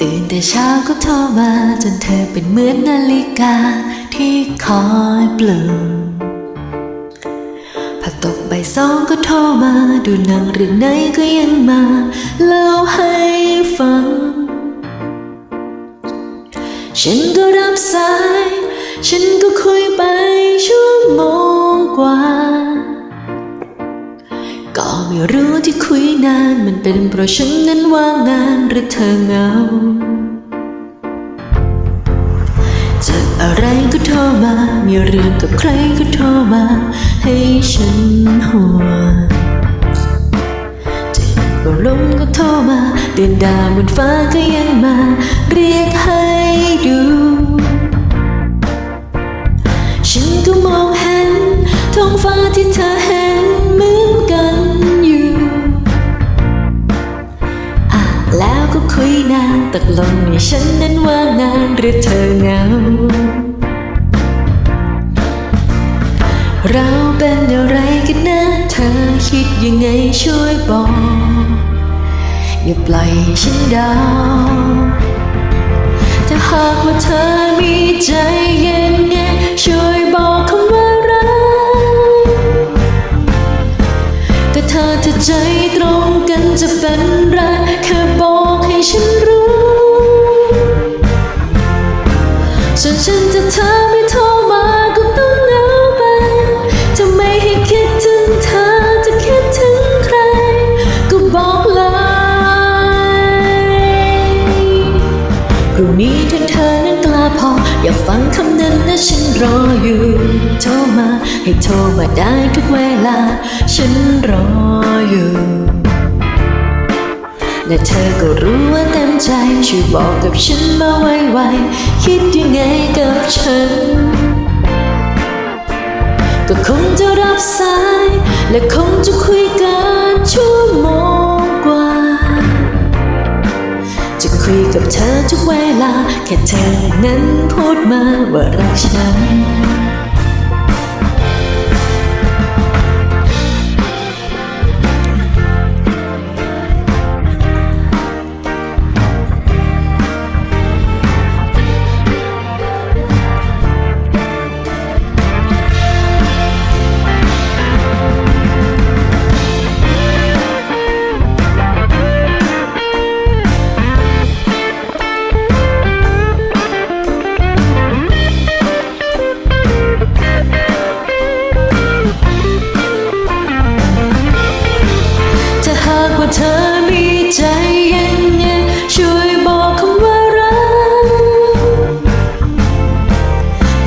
ตื่นแต่เช้าก็โทรมาจนเธอเป็นเหมือนนาฬิกาที่คอยปลุกพอตกบ่ายสองก็โทรมาดูหนังหรือไหนก็ยังมาเล่าให้ฟัง ฉันก็รับสาย ฉันก็คุยไปชั่วโมงกว่า ไม่รู้ที่คุยนานมันเป็นเพราะฉันนั้นว่างงานหรือเธอเหงาเจออะไรก็โทรมา มีเรื่องกับใครก็โทรมา ให้ฉันห่วงเจ็บอารมก็โทรมาเตือนดาวบนฟ้าก็ยังมา เรียกให้ดู ฉันก็มองเห็นท้องฟ้าที่เธอเห็น คุยนานตกลงว่าฉันนั้นว่างงานหรือเธอเหงา เราเป็นอะไรกันนะเธอคิดยังไงช่วยบอก อย่าปล่อยฉันเดาถ้าหากว่าเธอมีใจยังไงช่วยบอกคำว่ารักแต่เธอถ้าใจตรงกันจะเป็นรแค่บอก ฉันรู้ ส่วนฉันจะเธอไม่โทรมาก็ต้องเหงาไป จะไม่ให้คิดถึงเธอจะคิดถึงใคร ก็บอกเลยพรุ่งนี้ถ้าเธอนั้นกล้าพอ อยากฟังคำนั้นนะฉันรออยู่ โทรมาให้โทรมาได้ทุกเวลา ฉันรออยู่ และเธอก็รู้ว่าเต็มใจ ช่วยบอกกับฉันมาไวๆคิดยังไงกับฉัน ก็คงจะรับสาย และคงจะคุยกันชั่วโมงกว่า จะคุยกับเธอทุกเวลา แค่เธอนั้นพูดมาว่ารักฉัน เธอมีใจเยังไงช่วยบอกคำว่ารัก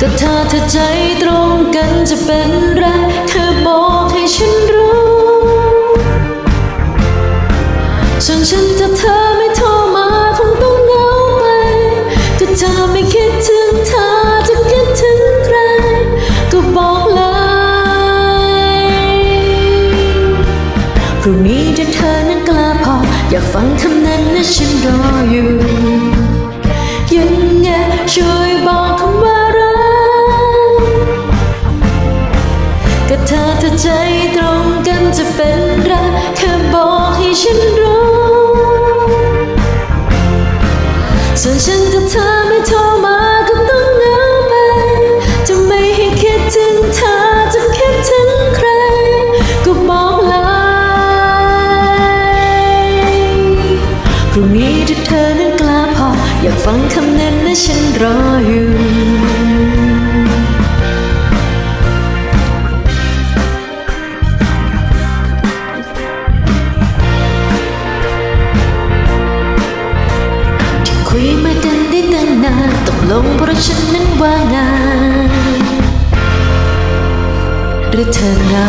ก็ถ้าเธอใจตรงกันจะเป็นไรเธอบอกให้ฉันรู้ส่วนฉันถ้าเธอไม่โทรมาคงต้องเหงาไปก็เธอไม่คิดถึงเธอ เธอนั้นกล้าพอ อยากฟังคำนั้นนะฉันรออยู่ยังไงช่วยบอกคำว่ารักก็เธอถ้าใจตรงกันจะเป็นรักแค่บอกให้ฉันรู้ส่วนฉัน ฟังคำนั้นนะฉันรออยู่ที่คุยมากันได้ตั้งนานตกลงเพราะฉันนั้นว่างงานหรือเธอเหงา